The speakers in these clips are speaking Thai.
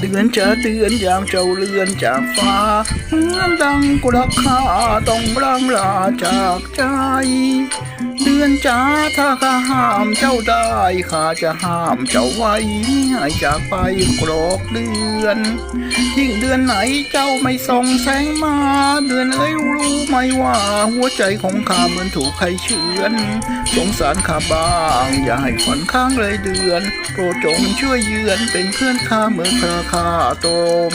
เดือนจะเดือนยามเจ้าเลือนจากฟ้าเหมือนดังกุรักข้าต้องร่างลาจากใจ เดือนจ้าถ้าข้าห้ามเจ้าได้ข้าจะห้ามเจ้าไว้ให้จากไปกรอกเดือน ยิ่งเดือนไหนเจ้าไม่ส่องแสงมา เดือนเอ้ยรู้ไหมว่า หัวใจของข้าเหมือนถูกใครเฉือน สงสารข้าบ้าง อย่าให้ฝันข้างเลยเดือน โปรดจงช่วยเยือนเป็นเพื่อนข้าเมื่อคราข้าตม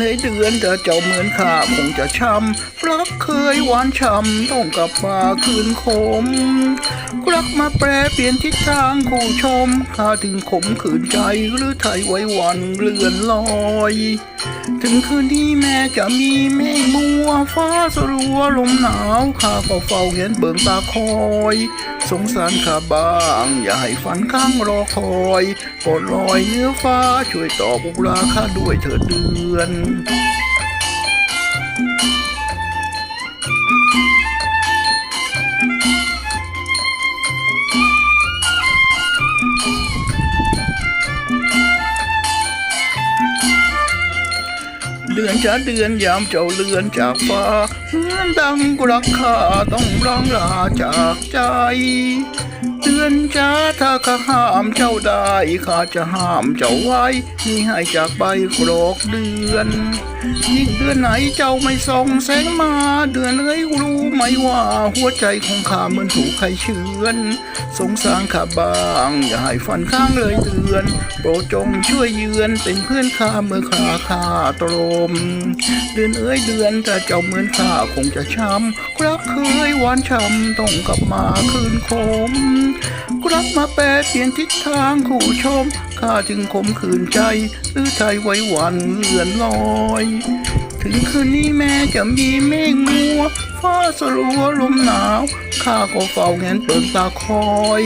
ให้เดือนจะเจ้าเหมือนข้าคงจะช้ำรักเคยหวานช้ำต้องกลับมาคืนคม รักมาแปรเปลี่ยนทิศทางคู่ชมข้าถึงขมขืนใจหรือไทยไว้วันเลื่อนลอย ถึงคืนนี้แม่จะมีเมฆมัวฟ้าสลัวลมหนาวข้าก็เฝ้าเห็นเบิ่งตาคอย สงสารข้าบ้าง อย่าให้ฝันข้างรอคอยปรดลอยเนื้อฟ้าช่วยตอบอุราข้าด้วยเถิดเดือน เดือนจะเดือนยามเจ้าเลือนจากฟ้าเหมือนดังรักข้าต้องร้องลาจากใจ เดือนจ้าถ้าข้าห้ามเจ้าได้ข้าจะห้ามเจ้าไว้มิให้จากไปกรอกเดือน ยิ่งเดือนไหนเจ้าไม่ส่องแสงมา เดือนเอ้ยรู้ไหมว่าหัวใจของข้าเหมือนถูกใครเฉือนสงสารข้าบ้างอย่าให้ฝันข้างเลยเดือน โปรดจงช่วยเยือนเป็นเพื่อนข้าเมื่อข้าข้าตรม เดือนเอ้ยเดือนถ้าเจ้าเหมือนข้าคงจะช้ำรักเคยหวานช้ำต้องกลับมาคืนคมกลับมาแปลเปลี่ยนทิศทางคู่ชมข้าจึงขมขืนใจหรือไทยไว้หวันเลื่อนลอย ถึงคืนนี้แม้จะมีเมฆมัวฟ้าสลัวลมหนาวข้าก็เฝ้าแงนเปิดตาคอย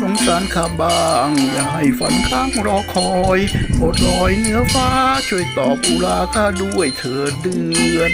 สงสารข้าบ้าง อย่าให้ฝันข้างรอคอยอปรดลอยเนื้อฟ้าช่วยตอบอุลาข้าด้วยเถิดเดือน